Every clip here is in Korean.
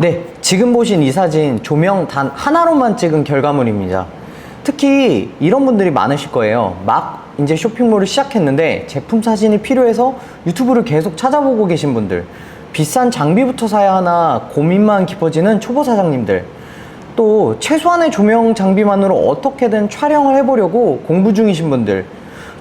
네, 지금 보신 이 사진 조명 단 하나로만 찍은 결과물입니다. 특히 이런 분들이 많으실 거예요. 막 이제 쇼핑몰을 시작했는데 제품 사진이 필요해서 유튜브를 계속 찾아보고 계신 분들, 비싼 장비부터 사야 하나 고민만 깊어지는 초보 사장님들, 또 최소한의 조명 장비만으로 어떻게든 촬영을 해보려고 공부 중이신 분들,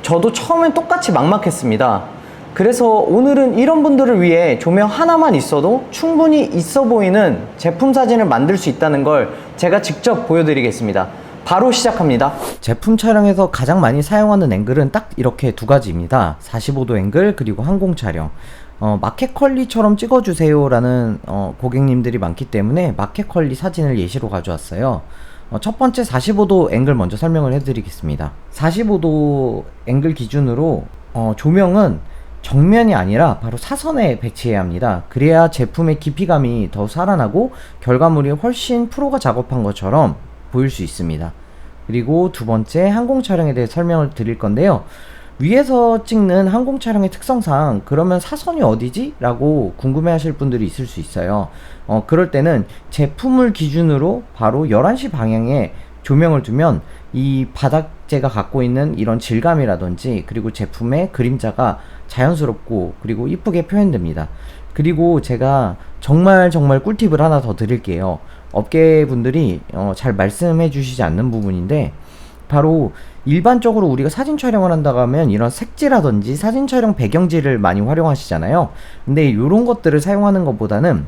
저도 처음엔 똑같이 막막했습니다. 그래서 오늘은 이런 분들을 위해 조명 하나만 있어도 충분히 있어 보이는 제품 사진을 만들 수 있다는 걸 제가 직접 보여드리겠습니다. 바로 시작합니다. 제품 촬영에서 가장 많이 사용하는 앵글은 딱 이렇게 두 가지입니다. 45도 앵글 그리고 항공 촬영. 어, 마켓컬리처럼 찍어주세요라는 어, 고객님들이 많기 때문에 마켓컬리 사진을 예시로 가져왔어요. 어, 첫 번째 45도 앵글 먼저 설명을 해드리겠습니다. 45도 앵글 기준으로 어, 조명은 정면이 아니라 바로 사선에 배치해야 합니다. 그래야 제품의 깊이감이 더 살아나고 결과물이 훨씬 프로가 작업한 것처럼 보일 수 있습니다. 그리고 두 번째 항공 촬영에 대해 설명을 드릴 건데요. 위에서 찍는 항공 촬영의 특성상 그러면 사선이 어디지? 라고 궁금해 하실 분들이 있을 수 있어요. 어, 그럴 때는 제품을 기준으로 바로 11시 방향에 조명을 두면 이 바닥재가 갖고 있는 이런 질감이라든지 그리고 제품의 그림자가 자연스럽고 그리고 이쁘게 표현됩니다. 그리고 제가 정말 정말 꿀팁을 하나 더 드릴게요. 업계 분들이 어, 잘 말씀해 주시지 않는 부분인데 바로 일반적으로 우리가 사진 촬영을 한다고 하면 이런 색지라든지 사진 촬영 배경지를 많이 활용하시잖아요. 근데 이런 것들을 사용하는 것보다는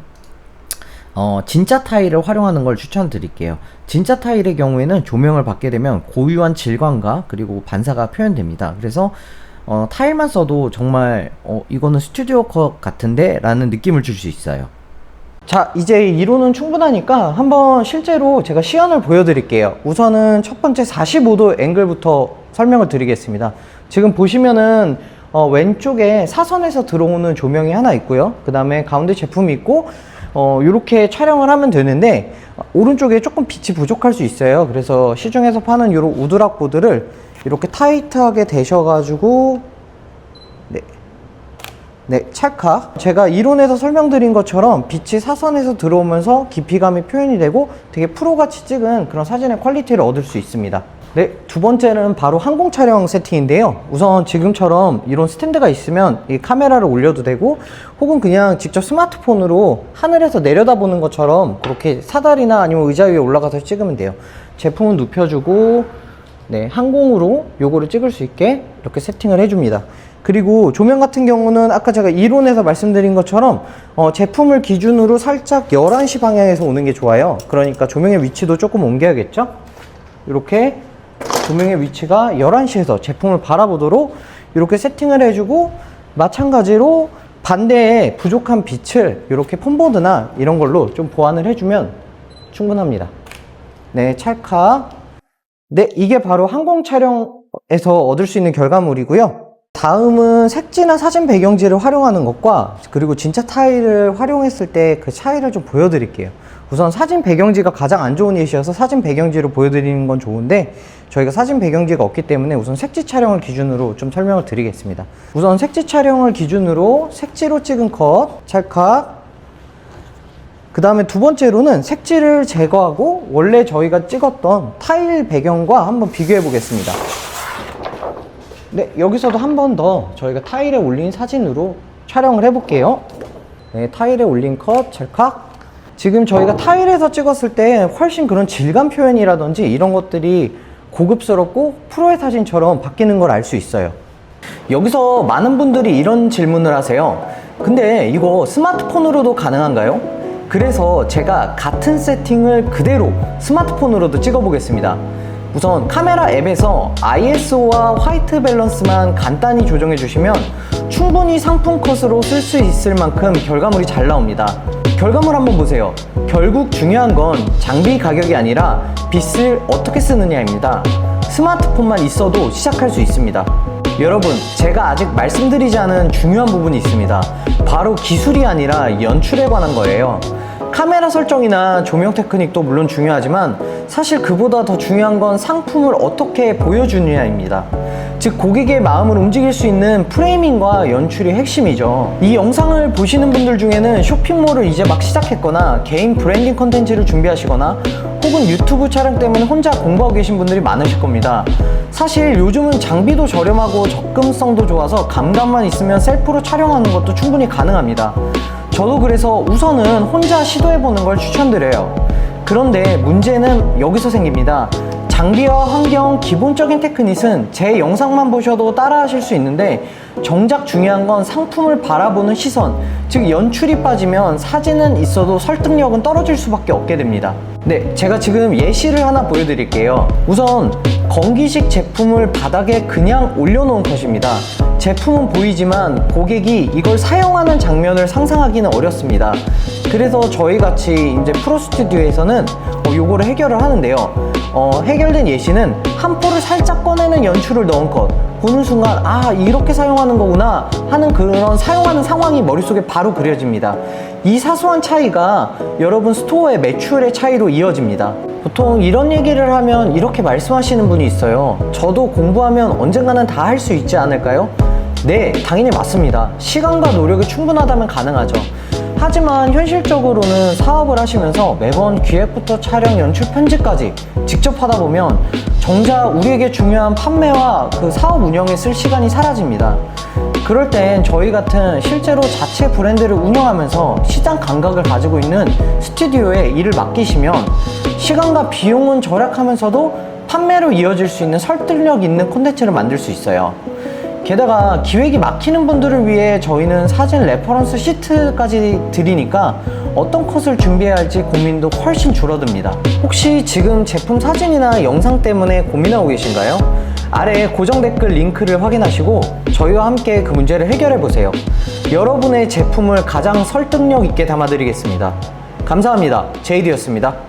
어, 진짜 타일을 활용하는 걸 추천드릴게요. 진짜 타일의 경우에는 조명을 받게 되면 고유한 질감과 그리고 반사가 표현됩니다. 그래서 어, 타일만 써도 정말 어, 이거는 스튜디오 컷 같은데? 라는 느낌을 줄 수 있어요. 자, 이제 이론은 충분하니까 한번 실제로 제가 시연을 보여드릴게요. 우선은 첫 번째 45도 앵글부터 설명을 드리겠습니다. 지금 보시면은 어, 왼쪽에 사선에서 들어오는 조명이 하나 있고요. 그 다음에 가운데 제품이 있고, 어, 이렇게 촬영을 하면 되는데, 어, 오른쪽에 조금 빛이 부족할 수 있어요. 그래서 시중에서 파는 이런 우드락 보드를 이렇게 타이트하게 대셔가지고, 네, 네, 찰칵. 제가 이론에서 설명드린 것처럼 빛이 사선에서 들어오면서 깊이감이 표현이 되고 되게 프로같이 찍은 그런 사진의 퀄리티를 얻을 수 있습니다. 네, 두 번째는 바로 항공 촬영 세팅인데요. 우선 지금처럼 이런 스탠드가 있으면 이 카메라를 올려도 되고 혹은 그냥 직접 스마트폰으로 하늘에서 내려다보는 것처럼 그렇게 사다리나 아니면 의자 위에 올라가서 찍으면 돼요. 제품은 눕혀주고 네, 항공으로 요거를 찍을 수 있게 이렇게 세팅을 해줍니다. 그리고 조명 같은 경우는 아까 제가 이론에서 말씀드린 것처럼 어, 제품을 기준으로 살짝 11시 방향에서 오는 게 좋아요. 그러니까 조명의 위치도 조금 옮겨야겠죠? 이렇게 조명의 위치가 11시에서 제품을 바라보도록 이렇게 세팅을 해주고 마찬가지로 반대에 부족한 빛을 이렇게 폰보드나 이런 걸로 좀 보완을 해주면 충분합니다. 네, 찰칵. 네, 이게 바로 항공 촬영에서 얻을 수 있는 결과물이고요. 다음은 색지나 사진 배경지를 활용하는 것과 그리고 진짜 타일을 활용했을 때 그 차이를 좀 보여드릴게요. 우선 사진 배경지가 가장 안 좋은 예시여서 사진 배경지를 보여드리는 건 좋은데 저희가 사진 배경지가 없기 때문에 우선 색지 촬영을 기준으로 좀 설명을 드리겠습니다. 우선 색지 촬영을 기준으로 색지로 찍은 컷, 찰칵, 그 다음에 두 번째로는 색지를 제거하고 원래 저희가 찍었던 타일 배경과 한번 비교해 보겠습니다. 네, 여기서도 한 번 더 저희가 타일에 올린 사진으로 촬영을 해볼게요. 네, 타일에 올린 컷, 찰칵. 지금 저희가 타일에서 찍었을 때 훨씬 그런 질감 표현이라든지 이런 것들이 고급스럽고 프로의 사진처럼 바뀌는 걸 알 수 있어요. 여기서 많은 분들이 이런 질문을 하세요. 근데 이거 스마트폰으로도 가능한가요? 그래서 제가 같은 세팅을 그대로 스마트폰으로도 찍어보겠습니다. 우선 카메라 앱에서 ISO와 화이트 밸런스만 간단히 조정해 주시면 충분히 상품 컷으로 쓸 수 있을 만큼 결과물이 잘 나옵니다. 결과물 한번 보세요. 결국 중요한 건 장비 가격이 아니라 빛을 어떻게 쓰느냐입니다. 스마트폰만 있어도 시작할 수 있습니다. 여러분, 제가 아직 말씀드리지 않은 중요한 부분이 있습니다. 바로 기술이 아니라 연출에 관한 거예요. 카메라 설정이나 조명 테크닉도 물론 중요하지만 사실 그보다 더 중요한 건 상품을 어떻게 보여주느냐입니다. 즉 고객의 마음을 움직일 수 있는 프레이밍과 연출이 핵심이죠. 이 영상을 보시는 분들 중에는 쇼핑몰을 이제 막 시작했거나 개인 브랜딩 컨텐츠를 준비하시거나 혹은 유튜브 촬영 때문에 혼자 공부하고 계신 분들이 많으실 겁니다. 사실 요즘은 장비도 저렴하고 접근성도 좋아서 감각만 있으면 셀프로 촬영하는 것도 충분히 가능합니다. 저도 그래서 우선은 혼자 시도해보는 걸 추천드려요. 그런데 문제는 여기서 생깁니다. 장비와 환경, 기본적인 테크닉은 제 영상만 보셔도 따라하실 수 있는데 정작 중요한 건 상품을 바라보는 시선, 즉 연출이 빠지면 사진은 있어도 설득력은 떨어질 수밖에 없게 됩니다. 네, 제가 지금 예시를 하나 보여드릴게요. 우선 건기식 제품을 바닥에 그냥 올려놓은 컷입니다. 제품은 보이지만 고객이 이걸 사용하는 장면을 상상하기는 어렵습니다. 그래서 저희 같이 이제 프로 스튜디오에서는 어, 요거를 해결을 하는데요. 어, 해결된 예시는 한 포를 살짝 꺼내는 연출을 넣은 것. 보는 순간 아 이렇게 사용하는 거구나 하는 그런 사용하는 상황이 머릿속에 바로 그려집니다. 이 사소한 차이가 여러분 스토어의 매출의 차이로 이어집니다. 보통 이런 얘기를 하면 이렇게 말씀하시는 분이 있어요. 저도 공부하면 언젠가는 다 할 수 있지 않을까요? 네, 당연히 맞습니다. 시간과 노력이 충분하다면 가능하죠. 하지만 현실적으로는 사업을 하시면서 매번 기획부터 촬영, 연출, 편집까지 직접 하다 보면 정작 우리에게 중요한 판매와 그 사업 운영에 쓸 시간이 사라집니다. 그럴 땐 저희 같은 실제로 자체 브랜드를 운영하면서 시장 감각을 가지고 있는 스튜디오에 일을 맡기시면 시간과 비용은 절약하면서도 판매로 이어질 수 있는 설득력 있는 콘텐츠를 만들 수 있어요. 게다가 기획이 막히는 분들을 위해 저희는 사진 레퍼런스 시트까지 드리니까 어떤 컷을 준비해야 할지 고민도 훨씬 줄어듭니다. 혹시 지금 제품 사진이나 영상 때문에 고민하고 계신가요? 아래 고정 댓글 링크를 확인하시고 저희와 함께 그 문제를 해결해 보세요. 여러분의 제품을 가장 설득력 있게 담아드리겠습니다. 감사합니다. 제이디였습니다.